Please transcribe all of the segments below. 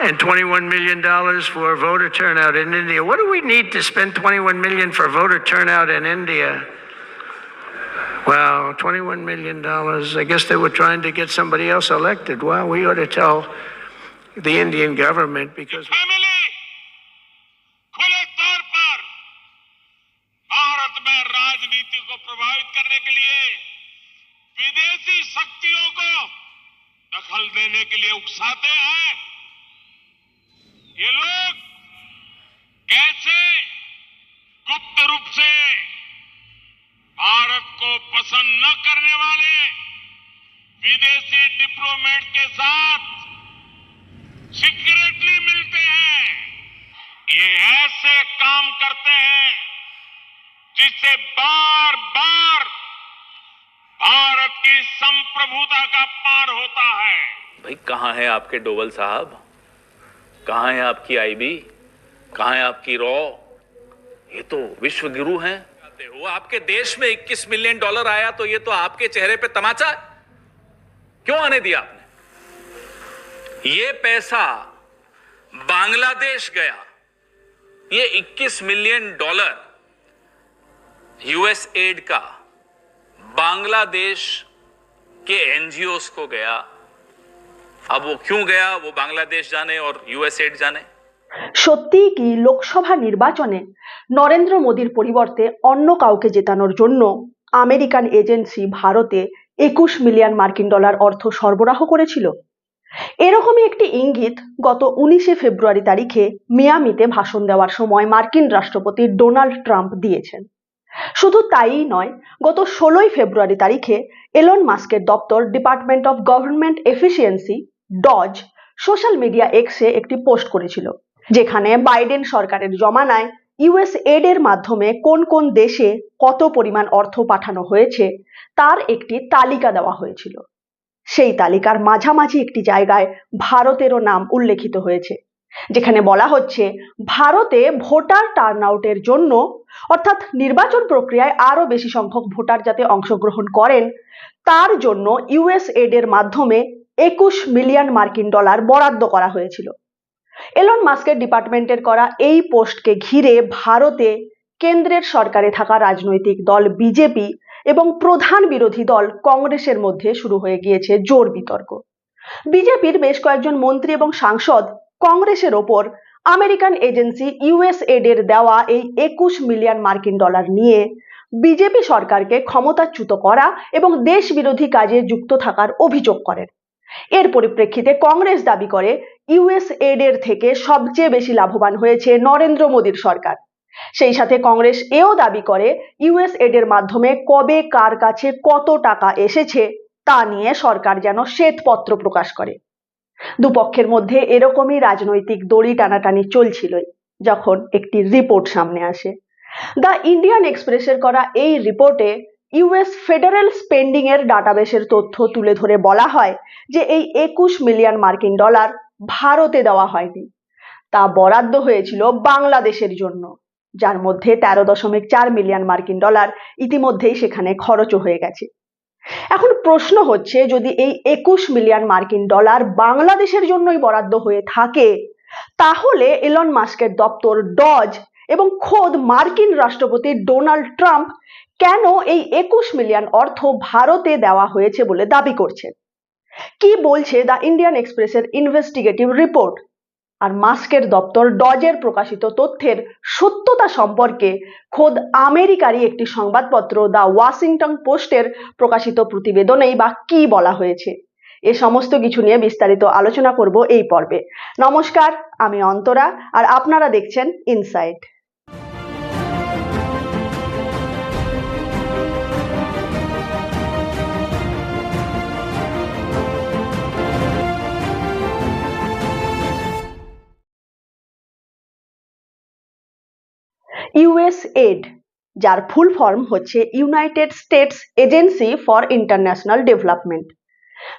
and $21 million for voter turnout in India. What do we need to spend 21 million for voter turnout in India? Well, $21 million. I guess they were trying to get somebody else elected. Well, we ought to tell the Indian government because. ऐसे काम करते हैं जिससे बार बार भारत की संप्रभुता का पार होता है। भाई कहाँ है आपके डोवल साहब? कहाँ है आपकी आईबी? कहाँ है आपकी रॉ? ये तो विश्व गुरु हैं वो आपके देश में 21 मिलियन डॉलर आया तो ये तो आपके चेहरे पे तमाचा क्यों आने दिया आपने? ये पैसा बांग्लादेश गया। ये 21 मिलियन डॉलर यूएस एड का बांग्लादेश के एनजीओस को गया अब वो क्यों गया वो बांग्लादेश जाने और यूएस एड जाने সত্যিই কি লোকসভা নির্বাচনে নরেন্দ্র মোদীর পরিবর্তে অন্য কাউকে জেতানোর জন্য আমেরিকান এজেন্সি ভারতে একুশ মিলিয়ন মার্কিন ডলার অর্থ সরবরাহ করেছিল এরকমই একটি ইঙ্গিত গত উনিশে ফেব্রুয়ারি তারিখে মিয়ামিতে ভাষণ দেওয়ার সময় মার্কিন রাষ্ট্রপতি ডোনাল্ড ট্রাম্প দিয়েছেন। শুধু তাই নয়, গত ষোলোই ফেব্রুয়ারি তারিখে এলন মাস্কের দপ্তর Department of Government Efficiency, DOGE, social media এক্সে একটি পোস্ট করেছিল, যেখানে বাইডেন সরকারের জমানায় ইউএস এড এর মাধ্যমে কোন কোন দেশে কত পরিমাণ অর্থ পাঠানো হয়েছে তার একটি তালিকা দেওয়া হয়েছিল। সেই তালিকার মাঝামাঝি একটি জায়গায় ভারতেরও নাম উল্লেখিত হয়েছে, যেখানে বলা হচ্ছে ভারতে ভোটার টার্ন আউটের জন্য, অর্থাৎ নির্বাচন প্রক্রিয়ায় আরও বেশি সংখ্যক ভোটার যাতে অংশগ্রহণ করেন, তার জন্য ইউএস এড এর মাধ্যমে একুশ মিলিয়ন মার্কিন ডলার বরাদ্দ করা হয়েছিল। এলন মাস্কের ডিপার্টমেন্টের করা এই পোস্টকে ঘিরে ভারতে কেন্দ্রের সরকারে থাকা রাজনৈতিক দল বিজেপি এবং প্রধান বিরোধী দল কংগ্রেসের মধ্যে শুরু হয়ে গিয়েছে জোর বিতর্ক। বিজেপির বেশ কয়েকজন মন্ত্রী এবং সাংসদ কংগ্রেসের ওপর আমেরিকান এজেন্সি ইউএস এড এর দেওয়া এই একুশ মিলিয়ন মার্কিন ডলার নিয়ে বিজেপি সরকারকে ক্ষমতাচ্যুত করা এবং দেশ বিরোধী কাজে যুক্ত থাকার অভিযোগ করেন। এর পরিপ্রেক্ষিতে কংগ্রেস দাবি করে ইউএস এড এর থেকে সবচেয়ে বেশি লাভবান হয়েছে নরেন্দ্র মোদীর সরকার। সেই সাথে কংগ্রেস এও দাবি করে ইউএস এড এর মাধ্যমে কবে কার কাছে কত টাকা এসেছে তা নিয়ে সরকার যেন শ্বেতপত্র প্রকাশ করে। দুপক্ষের মধ্যে এরকমই রাজনৈতিক দড়ি টানাটানি চলছিলই যখন একটি রিপোর্ট সামনে আসে। দ্য ইন্ডিয়ান এক্সপ্রেসের করা এই রিপোর্টে ইউএস ফেডারেল স্পেন্ডিং এর ডাটাবেসের তথ্য তুলে ধরে বলা হয় যে এই একুশ মিলিয়ন মার্কিন ডলার ভারতে দেওয়া হয়নি। তা বরাদ্দ হয়েছিল বাংলাদেশের জন্য। যার মধ্যে তেরো দশমিক চার মিলিয়ন মার্কিন ডলার ইতিমধ্যেই সেখানে খরচও হয়ে গেছে। এখন প্রশ্ন হচ্ছে, যদি এই একুশ মিলিয়ন মার্কিন ডলার বাংলাদেশের জন্যই বরাদ্দ হয়ে থাকে, তাহলে এলন মাস্কের দপ্তর ডজ এবং খোদ মার্কিন রাষ্ট্রপতি ডোনাল্ড ট্রাম্প কেন এই একুশ মিলিয়ন অর্থ ভারতে দেওয়া হয়েছে বলে দাবি করছেন? কি বলছে দ্য ইন্ডিয়ান এক্সপ্রেসের ইনভেস্টিগেটিভ রিপোর্ট? আর মাস্কের দপ্তর ডজের প্রকাশিত তথ্যের সত্যতা সম্পর্কে খোদ আমেরিকারই একটি সংবাদপত্র দ্য ওয়াশিংটন পোস্টের প্রকাশিত প্রতিবেদনেই বা কি বলা হয়েছে। এ সমস্ত কিছু নিয়ে বিস্তারিত আলোচনা করব এই পর্বে। নমস্কার, আমি অন্তরা, আর আপনারা দেখছেন ইনসাইট ইউএস এড যার ফুল ফর্ম হচ্ছে United States Agency for International Development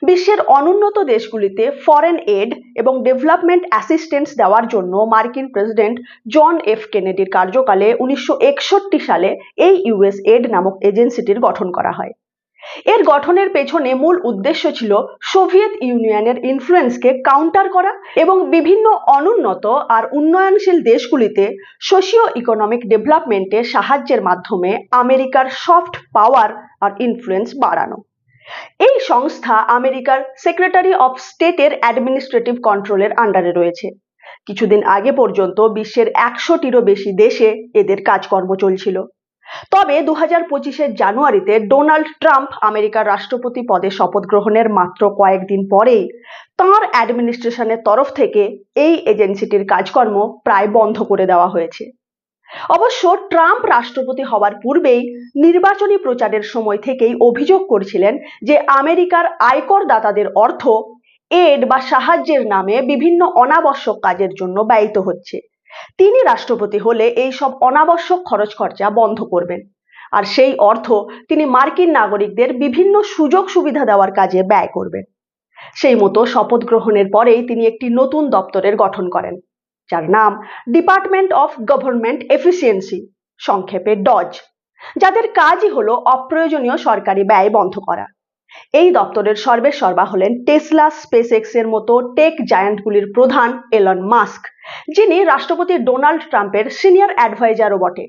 বিশ্বের অনুন্নত দেশগুলিতে ফরেন এড এবং ডেভেলপমেন্ট অ্যাসিস্ট্যান্স দেওয়ার জন্য মার্কিন প্রেসিডেন্ট জন এফ কেনেডির কার্যকালে উনিশশো একষট্টি সালে এই ইউএস এড নামক এজেন্সিটির গঠন করা হয়। এর গঠনের পেছনে মূল উদ্দেশ্য ছিল সোভিয়েত ইউনিয়নের ইনফ্লুয়েন্সকে কাউন্টার করা এবং বিভিন্ন অনুন্নত আর উন্নয়নশীল দেশগুলিতে সোশিও ইকোনমিক ডেভেলপমেন্টে সাহায্যের মাধ্যমে আমেরিকার সফট পাওয়ার আর ইনফ্লুয়েন্স বাড়ানো। এই সংস্থা আমেরিকার সেক্রেটারি অফ স্টেটের অ্যাডমিনিস্ট্রেটিভ কন্ট্রোলের আন্ডারে রয়েছে। কিছুদিন আগে পর্যন্ত বিশ্বের একশোটিরও বেশি দেশে এদের কাজকর্ম চলছিল। তবে দু হাজার পঁচিশের জানুয়ারিতে ডোনাল্ড ট্রাম্প আমেরিকার রাষ্ট্রপতি পদে শপথ গ্রহণের মাত্র কয়েকদিন পরেই তাঁর অ্যাডমিনিস্ট্রেশনের তরফ থেকে এই এজেন্সিটির কাজকর্ম প্রায় বন্ধ করে দেওয়া হয়েছে। অবশ্য ট্রাম্প রাষ্ট্রপতি হওয়ার পূর্বেই নির্বাচনী প্রচারের সময় থেকেই অভিযোগ করছিলেন যে আমেরিকার আয়কর দাতাদের অর্থ এড বা সাহায্যের নামে বিভিন্ন অনাবশ্যক কাজের জন্য ব্যয়িত হচ্ছে। তিনি রাষ্ট্রপতি হলে এই সব অনাবশ্যক খরচ খরচা বন্ধ করবেন। আর সেই অর্থ তিনি মার্কিন নাগরিকদের বিভিন্ন সুযোগ সুবিধা দেওয়ার কাজে ব্যয় করবেন। সেই মতো শপথ গ্রহণের পরেই তিনি একটি নতুন দপ্তরের গঠন করেন, যার নাম ডিপার্টমেন্ট অফ গভর্নমেন্ট এফিসিয়েন্সি, সংক্ষেপে ডজ, যাদের কাজই হলো অপ্রয়োজনীয় সরকারি ব্যয় বন্ধ করা। এই দপ্তরের সর্বেসর্বা হলেন টেসলা স্পেস এর মতো টেক জায়ান্টগুলির প্রধান এলন মাস্ক, যিনি রাষ্ট্রপতি ডোনাল্ড ট্রাম্পের সিনিয়র অ্যাডভাইজারও বটে।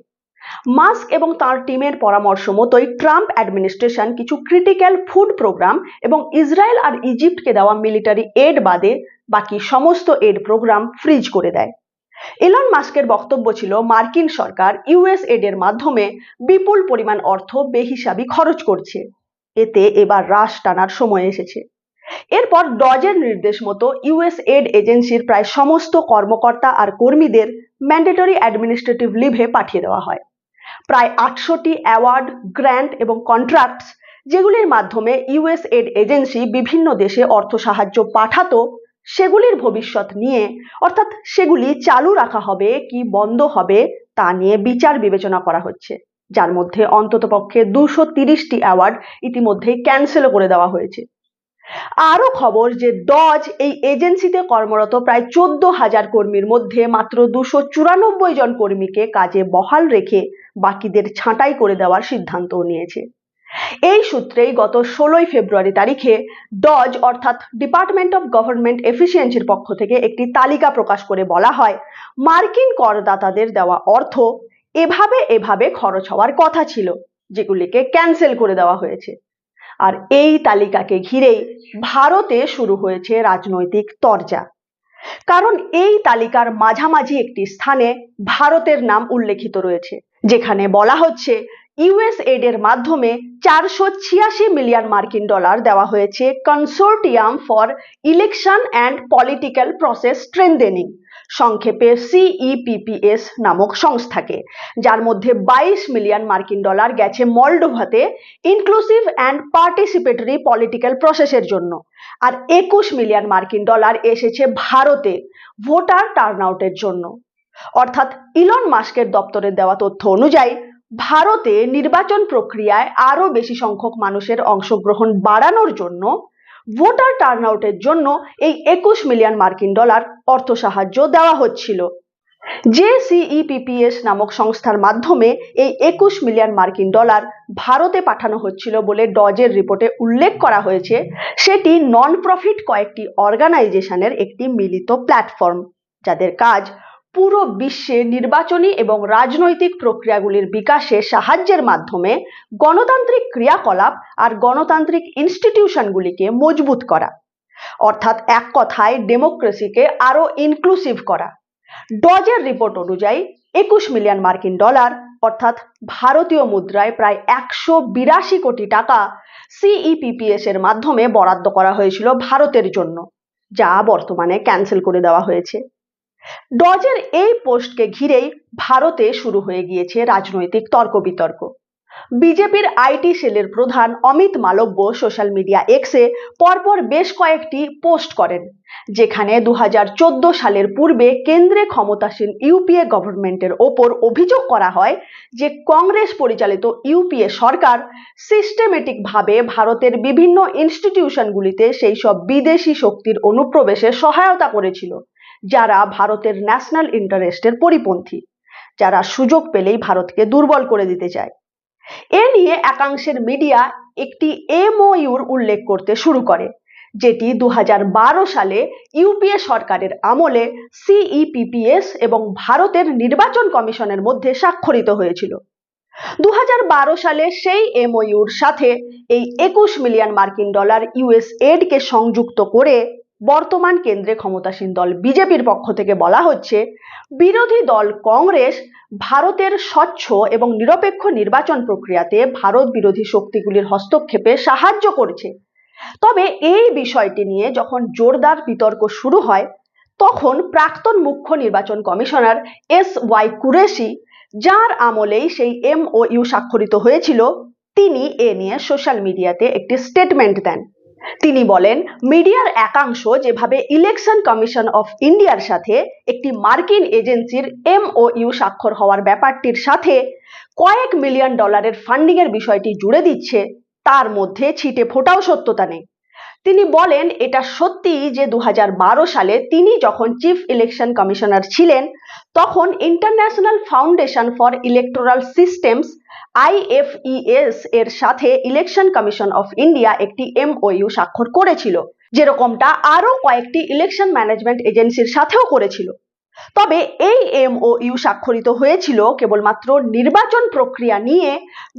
মাস্ক এবং তার টিমের পরামর্শ মতোই ট্রাম্প অ্যাডমিনিস্ট্রেশন কিছু ক্রিটিক্যাল ফুড প্রোগ্রাম এবং ইসরায়েল আর ইজিপ্টকে দেওয়া মিলিটারি এড বাদে বাকি সমস্ত এড প্রোগ্রাম ফ্রিজ করে দেয়। এলন মাস্কের বক্তব্য ছিল, মার্কিন সরকার ইউএস এড এর মাধ্যমে বিপুল পরিমাণ অর্থ বেহিসাবি খরচ করছে। এতে এবার রাশ টানার সময় এসেছে। এরপর ডজের নির্দেশ মতো ইউএস এড এজেন্সির প্রায় সমস্ত কর্মকর্তা আর কর্মীদের ম্যান্ডেটরি অ্যাডমিনিস্ট্রেটিভ লিভে পাঠিয়ে দেওয়া হয়। প্রায় আটশোটি অ্যাওয়ার্ড, গ্র্যান্ট এবং কন্ট্রাক্টস, যেগুলির মাধ্যমে ইউএস এড এজেন্সি বিভিন্ন দেশে অর্থ সাহায্য পাঠাতো, সেগুলির ভবিষ্যৎ নিয়ে, অর্থাৎ সেগুলি চালু রাখা হবে কি বন্ধ হবে তা নিয়ে বিচার বিবেচনা করা হচ্ছে। যার মধ্যে অন্ততপক্ষে দুশো তিরিশটি অ্যাওয়ার্ড ইতিমধ্যেই ক্যান্সেলও করে দেওয়া হয়েছে। আরও খবর যে ডজ এই এজেন্সিতে কর্মরত প্রায় চোদ্দ হাজার কর্মীর মধ্যে মাত্র দুশো চুরানব্বই জন কর্মীকে কাজে বহাল রেখে বাকিদের ছাঁটাই করে দেওয়ার সিদ্ধান্তও নিয়েছে। এই সূত্রেই গত ষোলোই ফেব্রুয়ারি তারিখে ডজ অর্থাৎ ডিপার্টমেন্ট অফ গভর্নমেন্ট এফিসিয়েন্সির পক্ষ থেকে একটি তালিকা প্রকাশ করে বলা হয়, মার্কিন করদাতাদের দেওয়া অর্থ এভাবে এভাবে খরচ হওয়ার কথা ছিল, যেগুলিকে ক্যান্সেল করে দেওয়া হয়েছে। আর এই তালিকাকে ঘিরেই ভারতে শুরু হয়েছে রাজনৈতিক তরজা। কারণ এই তালিকার মাঝামাঝি একটি স্থানে ভারতের নাম উল্লেখিত রয়েছে, যেখানে বলা হচ্ছে ইউএস এর মাধ্যমে চারশো ছিয়াশি মিলিয়ন মার্কিন ডলার দেওয়া হয়েছে Consortium for Election and Political Process Strengthening সংক্ষেপে সিইপিপিএস নামক সংস্থাকে যার মধ্যে বাইশ মিলিয়ন মার্কিন ডলার গেছে মলডোভাতে ইনক্লুসিভ অ্যান্ড পার্টিসিপেটরি পলিটিক্যাল প্রসেসের জন্য। আর একুশ মিলিয়ন মার্কিন ডলার এসেছে ভারতে ভোটার টার্নআউটের জন্য। অর্থাৎ ইলন মাস্কের দপ্তরে দেওয়া তথ্য অনুযায়ী, ভারতে নির্বাচন প্রক্রিয়ায় আরও বেশি সংখ্যক মানুষের অংশগ্রহণ বাড়ানোর জন্য ভোটার টার্নআউটের জন্য এই একুশ মিলিয়ন মার্কিন ডলার অর্থ সাহায্য দেওয়া হচ্ছিল। যে সিইপিপিএস নামক সংস্থার মাধ্যমে এই একুশ মিলিয়ন মার্কিন ডলার ভারতে পাঠানো হচ্ছিল বলে ডজের রিপোর্টে উল্লেখ করা হয়েছে। সেটি নন প্রফিট কয়েকটি অর্গানাইজেশনের একটি মিলিত প্ল্যাটফর্ম যাদের কাজ পুরো বিশ্বে নির্বাচনী এবং রাজনৈতিক প্রক্রিয়াগুলির বিকাশে সাহায্যের মাধ্যমে গণতান্ত্রিক ক্রিয়াকলাপ আর গণতান্ত্রিক ইনস্টিটিউশনগুলিকে মজবুত করা। অর্থাৎ এক কথায় ডেমোক্রেসিকে আরও ইনক্লুসিভ করা। ডজের রিপোর্ট অনুযায়ী একুশ মিলিয়ন মার্কিন ডলার, অর্থাৎ ভারতীয় মুদ্রায় প্রায় একশো বিরাশি কোটি টাকা সিইপিপিএস এর মাধ্যমে বরাদ্দ করা হয়েছিল ভারতের জন্য, যা বর্তমানে ক্যান্সেল করে দেওয়া হয়েছে। ডজের এই পোস্টকে ঘিরেই ভারতে শুরু হয়ে গিয়েছে রাজনৈতিক তর্ক বিতর্ক বিজেপির আইটি সেলের প্রধান অমিত মালব্য সোশ্যাল মিডিয়া এক্সে পরপর বেশ কয়েকটি পোস্ট করেন, যেখানে দু হাজার চোদ্দ সালের পূর্বে কেন্দ্রে ক্ষমতাসীন ইউপিএ গভর্নমেন্টের ওপর অভিযোগ করা হয় যে কংগ্রেস পরিচালিত ইউপিএ সরকার সিস্টেমেটিকভাবে ভারতের বিভিন্ন ইনস্টিটিউশনগুলিতে সেই সব বিদেশি শক্তির অনুপ্রবেশে সহায়তা করেছিল। যারা ভারতের ন্যাশনাল ইন্টারেস্টের পরিপন্থী, যারা সুযোগ পেলেই ভারতকে দুর্বল করে দিতে চায়। এ নিয়ে একাংশের মিডিয়া একটি এমওইউর উল্লেখ করতে শুরু করে, যেটি দুহাজার বারো সালে ইউপিএ সরকারের আমলে সিইপিপিএস এবং ভারতের নির্বাচন কমিশনের মধ্যে স্বাক্ষরিত হয়েছিল। দু হাজার বারো সালে সেই এমওইউর সাথে এই একুশ মিলিয়ন মার্কিন ডলার ইউএস এডকে সংযুক্ত করে বর্তমান কেন্দ্রে ক্ষমতাসীন দল বিজেপির পক্ষ থেকে বলা হচ্ছে, বিরোধী দল কংগ্রেস, ভারতের স্বচ্ছ এবং নিরপেক্ষ নির্বাচন প্রক্রিয়াতে ভারত বিরোধী শক্তিগুলির হস্তক্ষেপে সাহায্য করছে। তবে এই বিষয়টি নিয়ে যখন জোরদার বিতর্ক শুরু হয়, তখন প্রাক্তন মুখ্য নির্বাচন কমিশনার এস ওয়াই কুরেশি, যার আমলেই সেই এমওইউ স্বাক্ষরিত হয়েছিল, তিনি এ নিয়ে সোশ্যাল মিডিয়াতে একটি স্টেটমেন্ট দেন। তিনি বলেন, মিডিয়ার একাংশ যেভাবে ইলেকশন কমিশন অফ ইন্ডিয়ার সাথে একটি মার্কিন এজেন্সির এমওইউ স্বাক্ষর হওয়ার ব্যাপারটির সাথে কয়েক মিলিয়ন ডলারের ফান্ডিং এর বিষয়টি জুড়ে দিচ্ছে, তার মধ্যে ছিটে ফোটাও সত্যতা নেই। তিনি বলেন, এটা সত্যি যে দু হাজার বারো সালে তিনি যখন চিফ ইলেকশন কমিশনার ছিলেন, তখন international foundation for electoral systems IFES এর সাথে ইলেকশন কমিশন অফ ইন্ডিয়া একটি এমওইউ স্বাক্ষর করেছিল, যেরকমটা আরও কয়েকটি ইলেকশন ম্যানেজমেন্ট এজেন্সির সাথেও করেছিল। তবে এই এমওইউ স্বাক্ষরিত হয়েছিল কেবলমাত্র নির্বাচন প্রক্রিয়া নিয়ে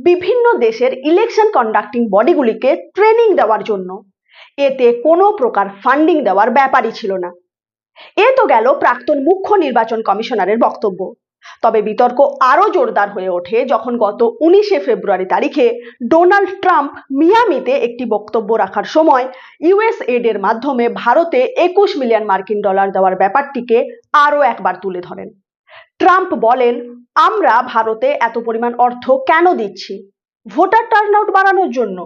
বিভিন্ন দেশের ইলেকশন কন্ডাক্টিং বডিগুলিকে ট্রেনিং দেওয়ার জন্য। এতে কোনো প্রকার ফান্ডিং দেওয়ার ব্যাপারই ছিল না। এ তো গেল প্রাক্তন মুখ্য নির্বাচন কমিশনারের বক্তব্য। তবে বিতর্ক আরও জোরদার হয়ে ওঠে যখন গত উনিশে ফেব্রুয়ারি তারিখে ডোনাল্ড ট্রাম্প মিয়ামিতে একটি বক্তব্য রাখার সময় ইউএস এড এর মাধ্যমে ভারতে একুশ মিলিয়ন মার্কিন ডলার দেওয়ার ব্যাপারটিকে আরও একবার তুলে ধরেন। ট্রাম্প বলেন, আমরা ভারতে এত পরিমাণ অর্থ কেন দিচ্ছি? ভোটার টার্নআউট বাড়ানোর জন্য।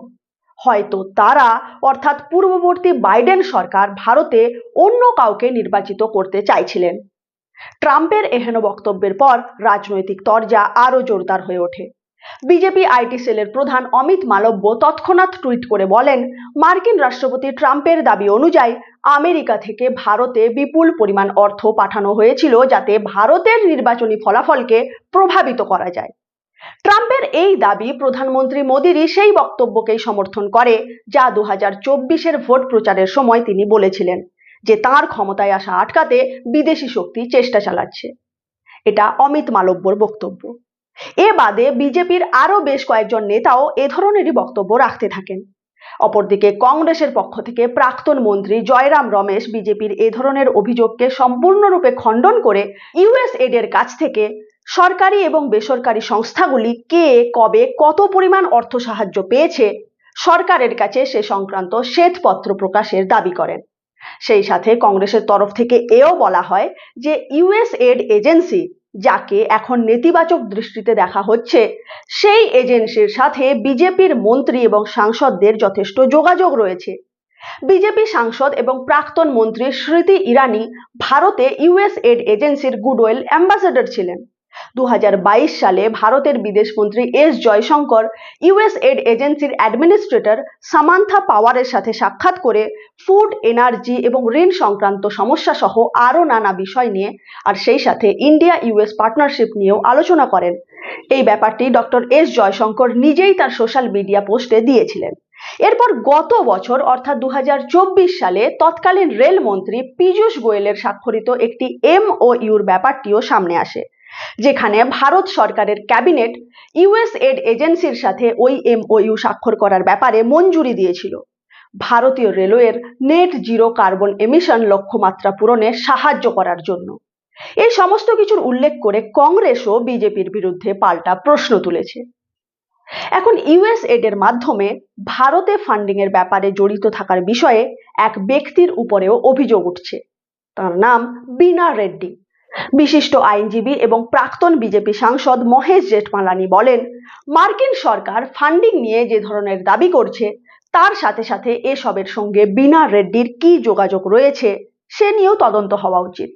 হয়তো তারা, অর্থাৎ পূর্ববর্তী বাইডেন সরকার, ভারতে অন্য কাউকে নির্বাচিত করতে চাইছিলেন। ট্রাম্পের এহেন বক্তব্যের পর রাজনৈতিক তরজা আরও জোরদার হয়ে ওঠে। বিজেপি আইটি সেলের প্রধান অমিত মালব্য তৎক্ষণাৎ টুইট করে বলেন, মার্কিন রাষ্ট্রপতি ট্রাম্পের দাবি অনুযায়ী আমেরিকা থেকে ভারতে বিপুল পরিমাণ অর্থ পাঠানো হয়েছিল যাতে ভারতের নির্বাচনী ফলাফলকে প্রভাবিত করা যায়। ট্রাম্পের এই দাবি প্রধানমন্ত্রী মোদিরই সেই বক্তব্যকেই সমর্থন করে, যা দু হাজার ভোট প্রচারের সময় তিনি বলেছিলেন। যে তার ক্ষমতায় আসা আটকাতে বিদেশি শক্তি চেষ্টা চালাচ্ছে। এটা অমিত মালব্যর বক্তব্য। এ বাদে বিজেপির আরও বেশ কয়েকজন নেতাও এ ধরনেরই বক্তব্য রাখতে থাকেন। অপরদিকে কংগ্রেসের পক্ষ থেকে প্রাক্তন মন্ত্রী জয়রাম রমেশ বিজেপির এ ধরনের অভিযোগকে সম্পূর্ণরূপে খণ্ডন করে ইউএস এডের কাছ থেকে সরকারি এবং বেসরকারি সংস্থাগুলি কে, কবে, কত পরিমাণ অর্থ সাহায্য পেয়েছে, সরকারের কাছে সে সংক্রান্ত শ্বেতপত্র প্রকাশের দাবি করেন। সেই সাথে কংগ্রেসের তরফ থেকে এও বলা হয় যে ইউএস এড এজেন্সি যাকে এখন নেতিবাচক দৃষ্টিতে দেখা হচ্ছে, সেই এজেন্সির সাথে বিজেপির মন্ত্রী এবং সাংসদদের যথেষ্ট যোগাযোগ রয়েছে। বিজেপি সাংসদ এবং প্রাক্তন মন্ত্রী স্মৃতি ইরানি ভারতে ইউএস এড এজেন্সির গুডওয়েল অ্যাম্বাসেডর ছিলেন। দু হাজার বাইশ সালে ভারতের বিদেশমন্ত্রী এস জয়শঙ্কর ইউএস এড এজেন্সির অ্যাডমিনিস্ট্রেটর সামান্থা পাওয়ারের সাথে সাক্ষাৎ করে ফুড, এনার্জি এবং ঋণ সংক্রান্ত সমস্যা সহ আরও নানা বিষয় নিয়ে আর সেই সাথে ইন্ডিয়া ইউএস পার্টনারশিপ নিয়েও আলোচনা করেন। এই ব্যাপারটি ডক্টর এস জয়শঙ্কর নিজেই তার সোশ্যাল মিডিয়া পোস্টে দিয়েছিলেন। এরপর গত বছর, অর্থাৎ দু হাজার চব্বিশ সালে, তৎকালীন রেলমন্ত্রী পীযূষ গোয়েলের স্বাক্ষরিত একটি এমওইউর ব্যাপারটিও সামনে আসে। যেখানে ভারত সরকারের ক্যাবিনেট ইউএস এড এজেন্সির সাথে ওই এমওইউ স্বাক্ষর করার ব্যাপারে মঞ্জুরি দিয়েছিল। ভারতীয় রেলওয়ের নেট জিরো কার্বন এমিশন লক্ষ্যমাত্রা পূরণে সাহায্য করার জন্য। এই সমস্ত কিছুর উল্লেখ করে কংগ্রেসও বিজেপির বিরুদ্ধে পাল্টা প্রশ্ন তুলেছে। এখন ইউএস এডের মাধ্যমে ভারতে ফান্ডিং এর ব্যাপারে জড়িত থাকার বিষয়ে এক ব্যক্তির উপরেও অভিযোগ উঠছে। তার নাম বিনা রেড্ডি। বিশিষ্ট আইনজীবী এবং প্রাক্তন বিজেপি সাংসদ মহেশ জেঠমালানি বলেন, মার্কিন সরকার ফান্ডিং নিয়ে যে ধরনের দাবি করছে, তার সাথে সাথে এসবের সঙ্গে বিনা রেড্ডির কি যোগাযোগ রয়েছে, সে নিয়েও তদন্ত হওয়া উচিত।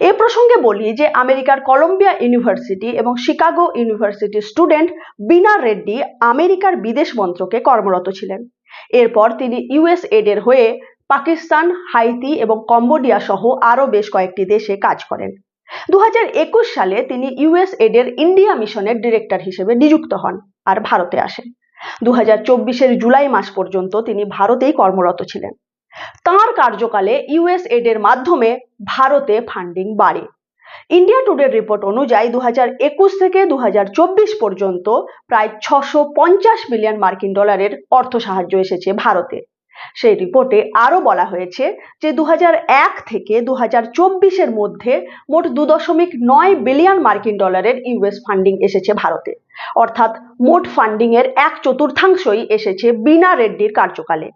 এ প্রসঙ্গে বলি যে, আমেরিকার কলম্বিয়া ইউনিভার্সিটি এবং শিকাগো ইউনিভার্সিটির স্টুডেন্ট বিনা রেড্ডি আমেরিকার বিদেশ মন্ত্রকে কর্মরত ছিলেন। এরপর তিনি ইউএস এডের হয়ে পাকিস্তান, হাইতি এবং কম্বোডিয়া সহ আরও বেশ কয়েকটি দেশে কাজ করেন। দু হাজার একুশ সালে তিনি ইউএস এডের ইন্ডিয়া মিশনের ডিরেক্টর হিসেবে নিযুক্ত হন আর ভারতে আসেন। দু হাজার জুলাই মাস পর্যন্ত তিনি ভারতেই কর্মরত ছিলেন। তাঁর কার্যকালে ইউএস এর মাধ্যমে ভারতে ফান্ডিং বাড়ে। ইন্ডিয়া টুডের রিপোর্ট অনুযায়ী দু থেকে দু হাজার চব্বিশ পর্যন্ত প্রায় ছশো মিলিয়ন মার্কিন ডলারের অর্থ সাহায্য এসেছে ভারতে। সেই রিপোর্টে আরও বলা হয়েছে যে দু হাজার এক থেকে দু চব্বিশের মধ্যে মোট দু দশমিক নয় বিলিয়ন মার্কিন ডলারের ইউএস ফান্ডিং এসেছে ভারতে। অর্থাৎ মোট ফান্ডিং এর এক চতুর্থাংশই এসেছে বিনা রেড্ডির কার্যকালে।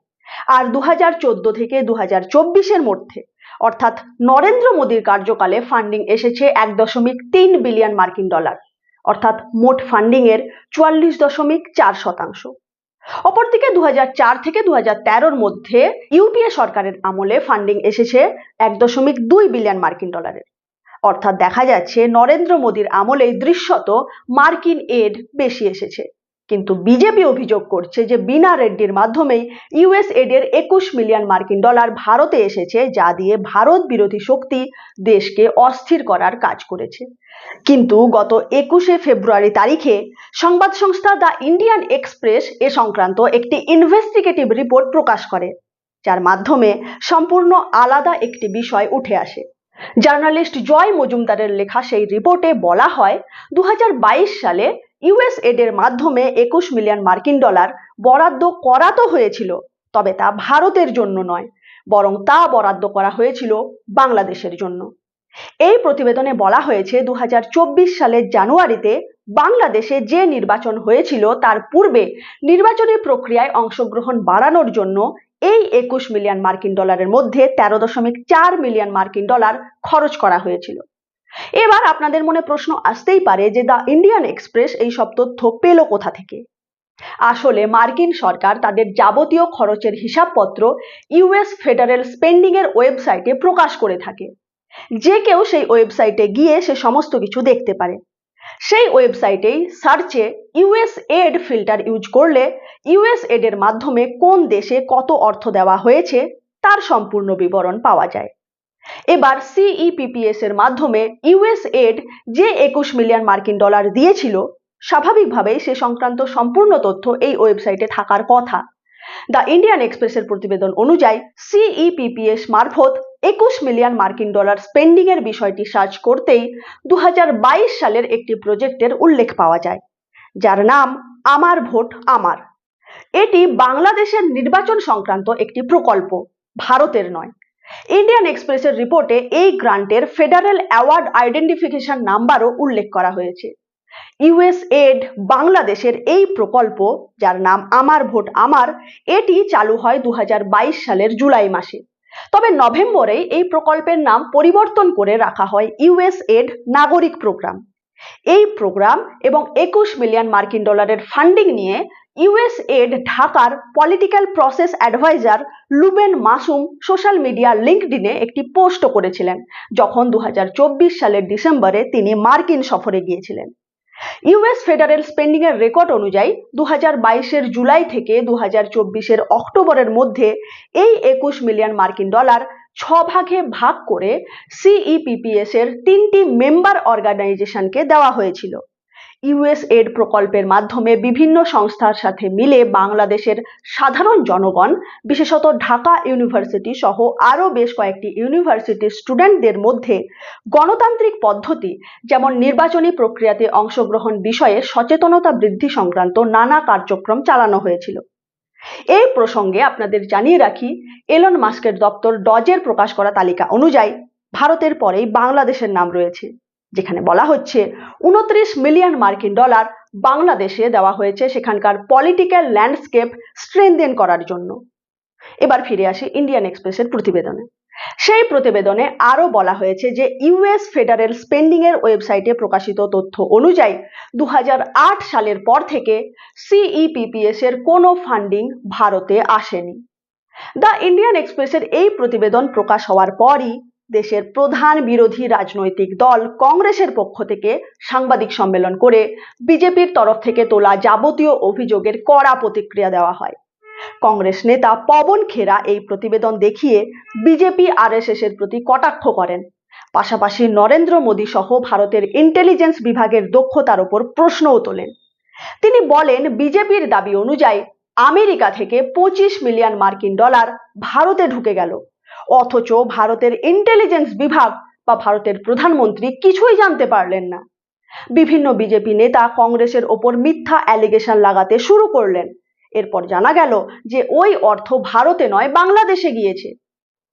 আর দু হাজার চোদ্দ থেকে দু চব্বিশের মধ্যে, অর্থাৎ নরেন্দ্র মোদীর কার্যকালে ফান্ডিং এসেছে এক দশমিক তিন বিলিয়ন মার্কিন ডলার। অর্থাৎ মোট ফান্ডিং এর চুয়াল্লিশ দশমিক চার শতাংশ। অপরদিকে দু হাজার চার থেকে দু তেরোর মধ্যে ইউপিএ সরকারের আমলে ফান্ডিং এসেছে এক দশমিক দুই বিলিয়ন মার্কিন ডলারের অর্থাৎ দেখা যাচ্ছে, নরেন্দ্র মোদীর আমলেই দৃশ্যত মার্কিন এড বেশি এসেছে। কিন্তু বিজেপি অভিযোগ করছে যে বিনা রেড্ডির মাধ্যমেই ইউএস এডের একুশ মিলিয়ন মার্কিন ডলার ভারতে এসেছে, যা দিয়ে ভারত বিরোধী শক্তি দেশকে অস্থির করার কাজ করেছে। কিন্তু গত একুশে ফেব্রুয়ারি তারিখে সংবাদ সংস্থা দ্য ইন্ডিয়ান এক্সপ্রেস এ সংক্রান্ত একটি ইনভেস্টিগেটিভ রিপোর্ট প্রকাশ করে, যার মাধ্যমে সম্পূর্ণ আলাদা একটি বিষয় উঠে আসে। জার্নালিস্ট জয় মজুমদারের লেখা সেই রিপোর্টে বলা হয় দু হাজার বাইশ সালে ইউএস এডের মাধ্যমে একুশ মিলিয়ন মার্কিন ডলার বরাদ্দ করা তো হয়েছিল, তবে তা ভারতের জন্য নয়, বরং তা বরাদ্দ করা হয়েছিল বাংলাদেশের জন্য। এই প্রতিবেদনে বলা হয়েছে দু হাজার চব্বিশ সালের জানুয়ারিতে বাংলাদেশে যে নির্বাচন হয়েছিল তার পূর্বে নির্বাচনী প্রক্রিয়ায় অংশগ্রহণ বাড়ানোর জন্য এই একুশ মিলিয়ন মার্কিন ডলারের মধ্যে তেরো দশমিক চার মিলিয়ন মার্কিন ডলার খরচ করা হয়েছিল। এবার আপনাদের মনে প্রশ্ন আসতেই পারে যে দ্য ইন্ডিয়ান এক্সপ্রেস এই সব তথ্য পেল কোথা থেকে? আসলে মার্কিন সরকার তাদের যাবতীয় খরচের হিসাবপত্র ইউএস ফেডারেল স্পেন্ডিং এর ওয়েবসাইটে প্রকাশ করে থাকে। যে কেউ সেই ওয়েবসাইটে গিয়ে সে সমস্ত কিছু দেখতে পারে। সেই ওয়েবসাইটেই সার্চে ইউএস এড ফিল্টার ইউজ করলে ইউএস এডের মাধ্যমে কোন দেশে কত অর্থ দেওয়া হয়েছে তার সম্পূর্ণ বিবরণ পাওয়া যায়। এবার সিইপিপিএস এর মাধ্যমে ইউএস এড যে একুশ মিলিয়ন মার্কিন ডলার দিয়েছিল, স্বাভাবিকভাবেই সে সংক্রান্ত সম্পূর্ণ তথ্য এই ওয়েবসাইটে থাকার কথা। দ্য ইন্ডিয়ান এক্সপ্রেসের প্রতিবেদন অনুযায়ী সিইপিপিএস মারফত একুশ মিলিয়ন মার্কিন ডলার স্পেন্ডিং এর বিষয়টি সার্চ করতেই দু হাজার বাইশ সালের একটি প্রজেক্টের উল্লেখ পাওয়া যায়, যার নাম আমার ভোট আমার। এটি বাংলাদেশের নির্বাচন সংক্রান্ত একটি প্রকল্প, ভারতের নয়। ইন্ডিয়ান এক্সপ্রেসের রিপোর্টে এই গ্রান্টের ফেডারেল অ্যাওয়ার্ড আইডেন্টিফিকেশন নাম্বারও উল্লেখ করা হয়েছে। ইউএস এড বাংলাদেশের এই প্রকল্প, যার নাম আমার ভোট আমার, এটি চালু হয় দু হাজার বাইশ সালের জুলাই মাসে। তবে নভেম্বরে এই প্রকল্পের নাম পরিবর্তন করে রাখা হয় ইউএস এড নাগরিক প্রোগ্রাম এই প্রোগ্রাম এবং একুশ মিলিয়ন মার্কিন ডলারের ফান্ডিং নিয়ে ইউএস এড ঢাকার political process adviser Luben Masum social media লিঙ্কডিনে একটি পোস্ট করেছিলেন, যখন দু হাজার চব্বিশ সালের ডিসেম্বরে তিনি মার্কিন সফরে গিয়েছিলেন। ইউএস ফেডারেল স্পেন্ডিং এর রেকর্ড অনুযায়ী দু বাইশের জুলাই থেকে দু চব্বিশের অক্টোবরের মধ্যে এই একুশ মিলিয়ন মার্কিন ডলার ছ ভাগে ভাগ করে সিইপিপিএস এর তিনটি মেম্বার অর্গানাইজেশনকে দেওয়া হয়েছিল। ইউএস এড প্রকল্পের মাধ্যমে বিভিন্ন সংস্থার সাথে মিলে বাংলাদেশের সাধারণ জনগণ, বিশেষত ঢাকা ইউনিভার্সিটি সহ আরও বেশ কয়েকটি ইউনিভার্সিটির স্টুডেন্টদের মধ্যে গণতান্ত্রিক পদ্ধতি, যেমন নির্বাচনী প্রক্রিয়াতে অংশগ্রহণ বিষয়ে সচেতনতা বৃদ্ধি সংক্রান্ত নানা কার্যক্রম চালানো হয়েছিল। এই প্রসঙ্গে আপনাদের জানিয়ে রাখি, এলন মাস্কের দপ্তর ডজের প্রকাশ করা তালিকা অনুযায়ী ভারতের পরেই বাংলাদেশের নাম রয়েছে। যেখানে বলা হচ্ছে উনত্রিশ মিলিয়ন মার্কিন ডলার বাংলাদেশে দেওয়া হয়েছে সেখানকার পলিটিক্যাল ল্যান্ডস্কেপ স্ট্রেনদেন করার জন্য। এবার ফিরে আসি ইন্ডিয়ান এক্সপ্রেসের প্রতিবেদনে। সেই প্রতিবেদনে আরও বলা হয়েছে যে ইউএস ফেডারেল স্পেন্ডিং এর ওয়েবসাইটে প্রকাশিত তথ্য অনুযায়ী দু হাজার আট সালের পর থেকে সিইপিপিএস এর কোনো ফান্ডিং ভারতে আসেনি। দ্য ইন্ডিয়ান এক্সপ্রেসের এই প্রতিবেদন প্রকাশ হওয়ার পরই দেশের প্রধান বিরোধী রাজনৈতিক দল কংগ্রেসের পক্ষ থেকে সাংবাদিক সম্মেলন করে বিজেপির তরফ থেকে তোলা যাবতীয় অভিযোগের কড়া প্রতিক্রিয়া দেওয়া হয়। কংগ্রেস নেতা পবন খেরা এই প্রতিবেদন দেখিয়ে বিজেপি আরএসএস এর প্রতি কটাক্ষ করেন। পাশাপাশি নরেন্দ্র মোদী সহ ভারতের ইন্টেলিজেন্স বিভাগের দক্ষতার ওপর প্রশ্নও তোলেন। তিনি বলেন, বিজেপির দাবি অনুযায়ী আমেরিকা থেকে পঁচিশ মিলিয়ন মার্কিন ডলার ভারতে ঢুকে গেল। অথচ ভারতের ইন্টেলিজেন্স বিভাগ বা ভারতের প্রধানমন্ত্রী কিছুই জানতে পারলেন না। বিভিন্ন বিজেপি নেতা কংগ্রেসের ওপর মিথ্যা অ্যালিগেশন লাগাতে শুরু করলেন। এরপর জানা গেল যে ওই অর্থ ভারতে নয়, বাংলাদেশে গিয়েছে।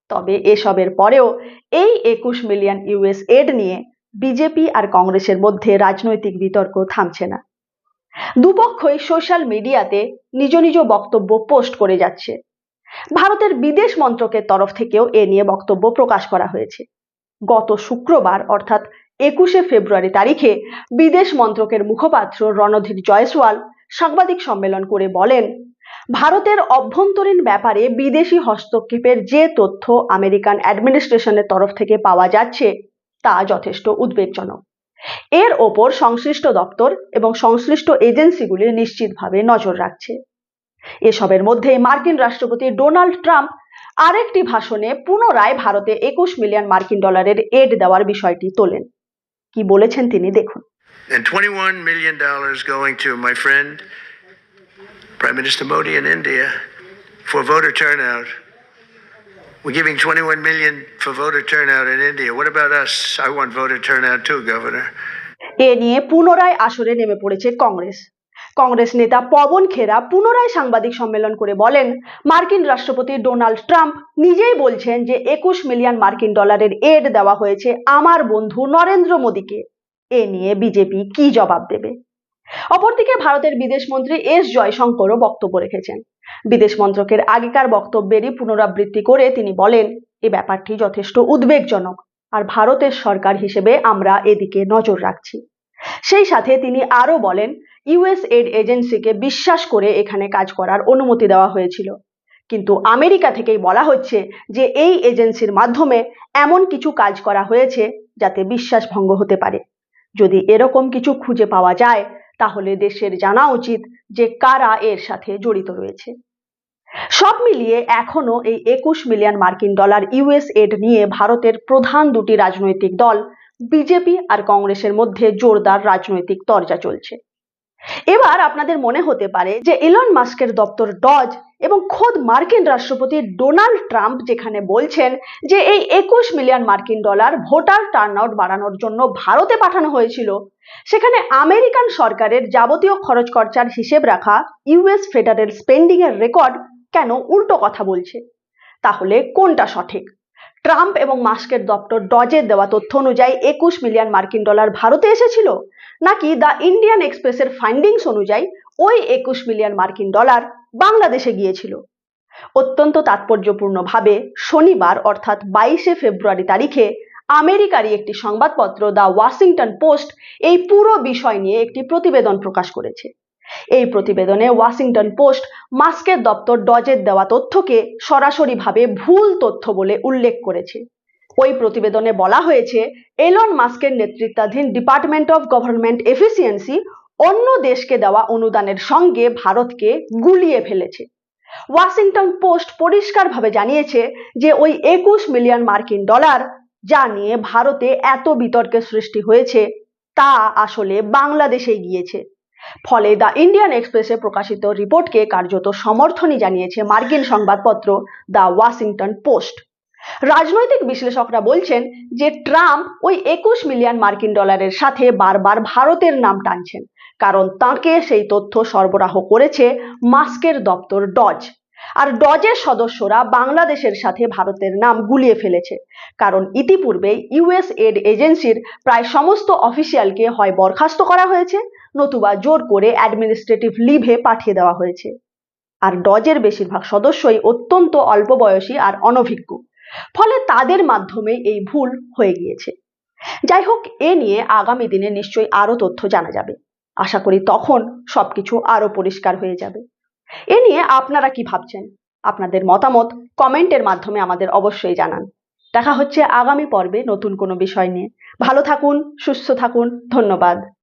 তবে এসবের পরেও এই একুশ মিলিয়ন ইউএস এড নিয়ে বিজেপি আর কংগ্রেসের মধ্যে রাজনৈতিক বিতর্ক থামছে না। দুপক্ষই সোশ্যাল মিডিয়াতে নিজ নিজ বক্তব্য পোস্ট করে যাচ্ছে। ভারতের বিদেশ মন্ত্রকের তরফ থেকেও এ নিয়ে বক্তব্য প্রকাশ করা হয়েছে। গত শুক্রবার, অর্থাৎ একুশে ফেব্রুয়ারি তারিখে, বিদেশ মন্ত্রকের মুখপাত্র রণধীর জয়সওয়াল সাংবাদিক সম্মেলন করে বলেন, ভারতের অভ্যন্তরীণ ব্যাপারে বিদেশি হস্তক্ষেপের যে তথ্য আমেরিকান অ্যাডমিনিস্ট্রেশনের তরফ থেকে পাওয়া যাচ্ছে, তা যথেষ্ট উদ্বেগজনক। এর ওপর সংশ্লিষ্ট দপ্তর এবং সংশ্লিষ্ট এজেন্সিগুলি নিশ্চিতভাবে নজর রাখছে। এসবের মধ্যে মার্কিন রাষ্ট্রপতি ডোনাল্ড ট্রাম্প আরেকটি ভাষণে পুনরায় ভারতে একুশ মিলিয়ন মার্কিন ডলারের এড দেওয়ার বিষয়টি তোলেন কি বলেছেন তিনি দেখুন And $21 million going to my friend, Prime Minister Modi in India, for voter turnout. We're giving 21 million for voter turnout in India. What about us? I want voter turnout too, Governor. এ নিয়ে পুনরায় আসরে নেমে পড়েছে কংগ্রেস কংগ্রেস নেতা পবন খেরা পুনরায় সাংবাদিক সম্মেলন করে বলেন, মার্কিন রাষ্ট্রপতি ডোনাল্ড ট্রাম্প নিজেই বলছেন যে একুশ মিলিয়ন মার্কিন ডলারের এড দেওয়া হয়েছে আমার বন্ধু নরেন্দ্র মোদীকে। এ নিয়ে বিজেপি কি জবাব দেবে? অপরদিকে ভারতের বিদেশমন্ত্রী এস জয়শঙ্করও বক্তব্য রেখেছেন। বিদেশ মন্ত্রকের আগেকার বক্তব্যেরই পুনরাবৃত্তি করে তিনি বলেন, এ ব্যাপারটি যথেষ্ট উদ্বেগজনক আর ভারতের সরকার হিসেবে আমরা এদিকে নজর রাখছি। সেই সাথে তিনি আরও বলেন ইউএস এড এজেন্সিকে বিশ্বাস করে এখানে কাজ করার অনুমতি দেওয়া হয়েছিল। কিন্তু আমেরিকা থেকেই বলা হচ্ছে যে এই এজেন্সির মাধ্যমে এমন কিছু কাজ করা হয়েছে যাতে বিশ্বাস ভঙ্গ হতে পারে। যদি এরকম কিছু খুঁজে পাওয়া যায়, তাহলে দেশের জানা উচিত যে কারা এর সাথে জড়িত রয়েছে। সব মিলিয়ে এখনও এই একুশ মিলিয়ন মার্কিন ডলার ইউএস এড নিয়ে ভারতের প্রধান দুটি রাজনৈতিক দল, বিজেপি আর কংগ্রেসের মধ্যে জোরদার রাজনৈতিক তরজা চলছে। এবার আপনাদের মনে হতে পারে যে ইলন মাস্কের দপ্তর ডজ এবং খোদ মার্কিন রাষ্ট্রপতি ডোনাল্ড ট্রাম্প যেখানে বলছেন যে এই একুশ মিলিয়ন মার্কিন ডলার ভোটার টার্নআউট বাড়ানোর জন্য ভারতে পাঠানো হয়েছিল, সেখানে আমেরিকান সরকারের যাবতীয় খরচ খরচার হিসেব রাখা ইউএস ফেডারেল স্পেন্ডিং এর রেকর্ড কেন উল্টো কথা বলছে? তাহলে কোনটা সঠিক? ট্রাম্প এবং মাস্কের দপ্তর ডজের দেওয়া তথ্য অনুযায়ী একুশ মিলিয়ন মার্কিন ডলার ভারতে এসেছিল। নাকি দ্য ইন্ডিয়ান এক্সপ্রেসের ফাইন্ডিংস অনুযায়ী ওই একুশ মিলিয়ন মার্কিন ডলার বাংলাদেশে গিয়েছিল। অত্যন্ত তাৎপর্যপূর্ণভাবে শনিবার, অর্থাৎ বাইশে ফেব্রুয়ারি তারিখে আমেরিকারই একটি সংবাদপত্র দ্য ওয়াশিংটন পোস্ট এই পুরো বিষয় নিয়ে একটি প্রতিবেদন প্রকাশ করেছে। এই প্রতিবেদনে ওয়াশিংটন পোস্ট মাস্কের দপ্তর ডজের দেওয়া তথ্যকে সরাসরিভাবে ভুল তথ্য বলে উল্লেখ করেছে। ওই প্রতিবেদনে বলা হয়েছে, এলন মাস্কের নেতৃত্বাধীন ডিপার্টমেন্ট অফ গভর্নমেন্ট এফিসিয়েন্সি অন্য দেশকে দেওয়া অনুদানের সঙ্গে ভারতকে গুলিয়ে ফেলেছে। ওয়াশিংটন পোস্ট পরিষ্কারভাবে জানিয়েছে যে, ওই একুশ মিলিয়ন মার্কিন ডলার যা নিয়ে ভারতে এত বিতর্কের সৃষ্টি হয়েছে, তা আসলে বাংলাদেশে গিয়েছে। ফলে দ্য ইন্ডিয়ান এক্সপ্রেসে প্রকাশিত রিপোর্টকে কার্যত সমর্থনই জানিয়েছে মার্কিন সংবাদপত্র দ্য ওয়াশিংটন পোস্ট। রাজনৈতিক বিশ্লেষকরা বলছেন যে ট্রাম্প ওই একুশ মিলিয়ন মার্কিন ডলারের সাথে বারবার ভারতের নাম টানছেন, কারণ তাকে সেই তথ্য সরবরাহ করেছে মাস্কের দপ্তর ডজ। আর ডজের সদস্যরা বাংলাদেশের সাথে ভারতের নাম গুলিয়ে ফেলেছে, কারণ ইতিপূর্বে ইউএস এড এজেন্সির প্রায় সমস্ত অফিসিয়ালকে হয় বরখাস্ত করা হয়েছে নতুবা জোর করে অ্যাডমিনিস্ট্রেটিভ লিভে পাঠিয়ে দেওয়া হয়েছে। আর ডজের বেশিরভাগ সদস্যই অত্যন্ত অল্প বয়সী আর অনভিজ্ঞ। ফলে তাদের মাধ্যমে এই ভুল হয়ে গিয়েছে। যাই হোক, এ নিয়ে আগামী দিনে নিশ্চয়ই আরও তথ্য জানা যাবে। আশা করি তখন সবকিছু আরও পরিষ্কার হয়ে যাবে। এ নিয়ে আপনারা কি ভাবছেন? আপনাদের মতামত কমেন্টের মাধ্যমে আমাদের অবশ্যই জানান। দেখা হচ্ছে আগামী পর্বে নতুন কোনো বিষয় নিয়ে। ভালো থাকুন, সুস্থ থাকুন, ধন্যবাদ।